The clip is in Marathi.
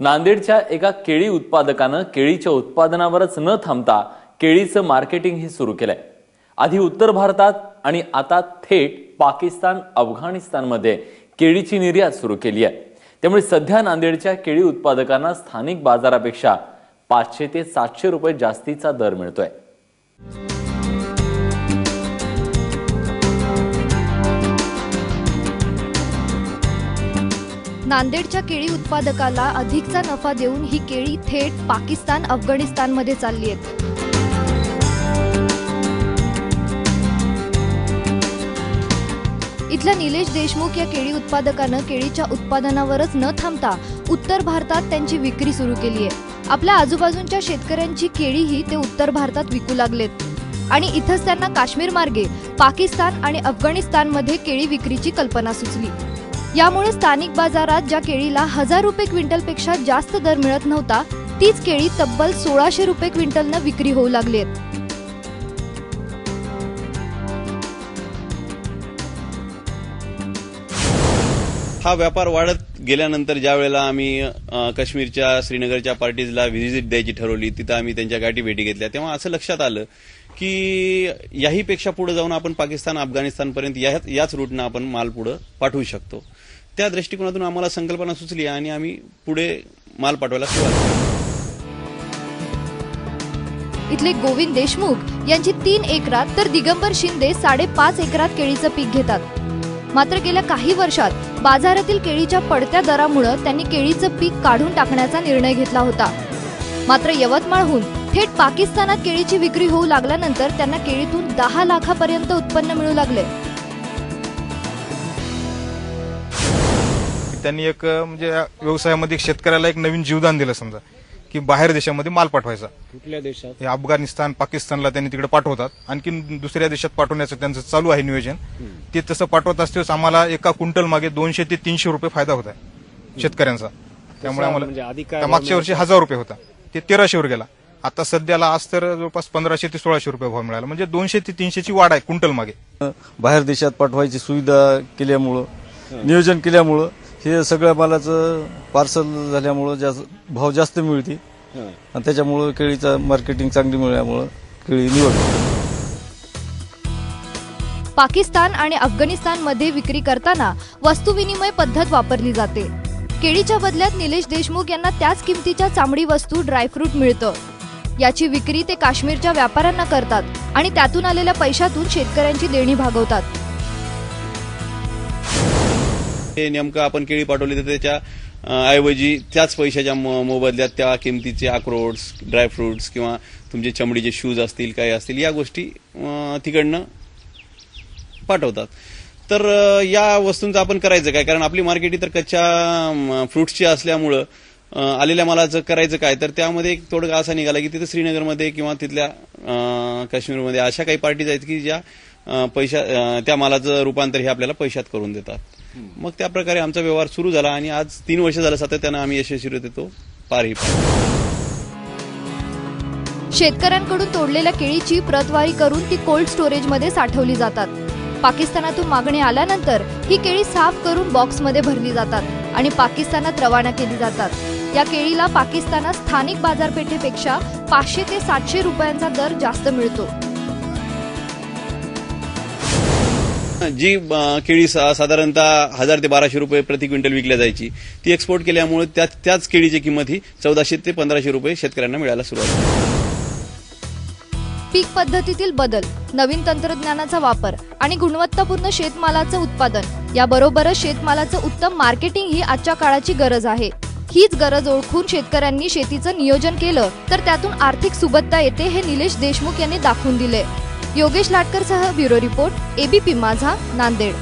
नांदेडच्या एका केळी उत्पादकानं केळीच्या उत्पादनावरच न थांबता केळीचं मार्केटिंगही सुरू केलंय. आधी उत्तर भारतात आणि आता थेट पाकिस्तान अफगाणिस्तानमध्ये केळीची निर्यात सुरू केली आहे. त्यामुळे सध्या नांदेडच्या केळी उत्पादकांना स्थानिक बाजारापेक्षा पाचशे ते सातशे रुपये जास्तीचा दर मिळतोय. नांदेडच्या केळी उत्पादकाला अधिकचा नफा देऊन ही केळी थेट पाकिस्तान अफगाणिस्तानमध्ये चालली आहेत इथल्या निलेश देशमुख या केळी उत्पादकानं केळीच्या उत्पादनावरच न थांबता उत्तर भारतात त्यांची विक्री सुरू केली आहे. आपल्या आजूबाजूच्या शेतकऱ्यांची केळीही ते उत्तर भारतात विकू लागलेत. आणि इथंच त्यांना काश्मीर मार्गे पाकिस्तान आणि अफगाणिस्तानमध्ये केळी विक्रीची कल्पना सुचली. यामुळे स्थानिक बाजारात ज्या केळीला हजार रुपये क्विंटलपेक्षा जास्त दर मिळत नव्हता तीच केळी तब्बल सोळाशे रुपये क्विंटलनं विक्री होऊ लागली आहेत हा व्यापार वाढत गेल्यानंतर ज्या वेळेला आम्ही काश्मीरच्या श्रीनगरच्या पार्टीजला व्हिजिट द्यायची ठरवली तिथं आम्ही त्यांच्या गाठी भेटी घेतल्या. तेव्हा असं लक्षात आलं की याही पेक्षा पुढे जाऊन आपण पाकिस्तान अफगाणिस्तानपर्यंत याच याच रूटनं आपण माल पुढे पाठवू शकतो. त्या दृष्टिकोनातून आम्हाला संकल्पना सुचली आणि आम्ही पुढे माल पाठवायला सुरुवात इथले गोविंद देशमुख यांची तीन एकरात तर दिगंबर शिंदे साडेपाच एकरात केळीचं पीक घेतात. मात्र गेल्या काही वर्षात बाजारातील केळीच्या पडत्या दरामुळं त्यांनी केळीचं पीक काढून टाकण्याचा निर्णय घेतला होता. मात्र यवतमाळहून थेट पाकिस्तानात केळीची विक्री होऊ लागल्यानंतर त्यांना केळीतून दहा लाखापर्यंत उत्पन्न मिळू लागले. त्यांनी एक म्हणजे व्यवसायामध्ये एक शेतकऱ्याला एक नवीन जीवदान दिलं समजा की बाहेर देशामध्ये माल पाठवायचा. कुठल्या देशात? हे अफगाणिस्तान पाकिस्तानला त्यांनी तिकडे पाठवतात. आणखी दुसऱ्या देशात पाठवण्याचं त्यांचं चालू आहे नियोजन. ते तसं पाठवत असतेच आम्हाला एका क्विंटल मागे दोनशे ते तीनशे रुपये फायदा होत आहे शेतकऱ्यांचा. त्यामुळे म्हणजे आम्हाला त्या मागच्या वर्षी हजार रुपये होता. ते तेराशेवर गेला. आता सध्याला आज तर जवळपास पंधराशे ते सोळाशे रुपये भाव मिळाला. म्हणजे दोनशे ते तीनशेची वाढ आहे क्विंटल मागे. बाहेर देशात पाठवायची सुविधा केल्यामुळं नियोजन केल्यामुळं हे सगळ्या मालाचं पार्सल झाल्यामुळं जास्त भाव जास्त मिळते. आणि त्याच्यामुळं केळीचा मार्केटिंग चांगली मिळाल्यामुळं केळी निवडली पाकिस्तान आणि अफगाणिस्तानमध्ये विक्री करताना वस्तुविनिमय पद्धत वापरली जाते. केळीच्या बदल्यात निलेश देशमुख यांना त्याच किमतीच्या चामडी वस्तू ड्रायफ्रूट मिळतं. याची विक्री ते काश्मीरच्या व्यापाऱ्यांना करतात आणि त्यातून आलेल्या पैशातून शेतकऱ्यांची देणी भागवतात. हे नेमकं आपण केळी पाठवली तर त्याच्या ऐवजी त्याच पैशाच्या मोबदल्यात त्या किमतीचे अक्रोड्स ड्रायफ्रुट्स किंवा तुमचे चमडीचे शूज असतील काही असतील या गोष्टी तिकडनं पाठवतात. तर या वस्तूंचं आपण करायचं काय? कारण आपली मार्केट ही तर कच्च्या फ्रुट्सची असल्यामुळं आलेल्या मालाचं करायचं काय? तर त्यामध्ये एक तोडगा असा निघाला की तिथं श्रीनगरमध्ये किंवा तिथल्या अ, काश्मीरमध्ये अशा काही पार्टीज आहेत की ज्या पैशा त्या मालाचं रूपांतर हे आपल्याला पैशात करून देतात. मग त्या प्रकारे आमचा व्यवहार सुरू झाला आणि आज तीन वर्ष झालं सातत्यानं आम्ही यशस्वी तो पारही. शेतकऱ्यांकडून तोडलेल्या केळीची प्रतवारी करून ती कोल्ड स्टोरेजमध्ये साठवली जातात. पाकिस्तानातून मागणी आल्यानंतर ही केळी साफ करून बॉक्समध्ये भरली जातात आणि पाकिस्तानात रवाना केली जातात. या केळीला पाकिस्तानात स्थानिक बाजारपेठेपेक्षा पाचशे ते सातशे रुपयांचा दर जास्त मिळतो. जी केळी सा- साधारणतः हजार ते बाराशे रुपये प्रति क्विंटल विकल्या जायची. ती एक्सपोर्ट केल्यामुळे त्या त्याच केळीची किंमत ही चौदाशे ते पंधराशे रुपये शेतकऱ्यांना मिळायला सुरुवात झाली. पीक पद्धतीतील बदल नवीन तंत्रज्ञानाचा वापर आणि गुणवत्तापूर्ण शेतमालाचं उत्पादन याबरोबरच शेतमालाचं उत्तम मार्केटिंग ही आजच्या काळाची गरज आहे. हीच गरज ओळखून शेतकऱ्यांनी शेतीचं नियोजन केलं तर त्यातून आर्थिक सुबत्ता येते हे निलेश देशमुख यांनी दाखवून दिले. Yogesh लाटकरसह bureau report ABP Majha Nanded.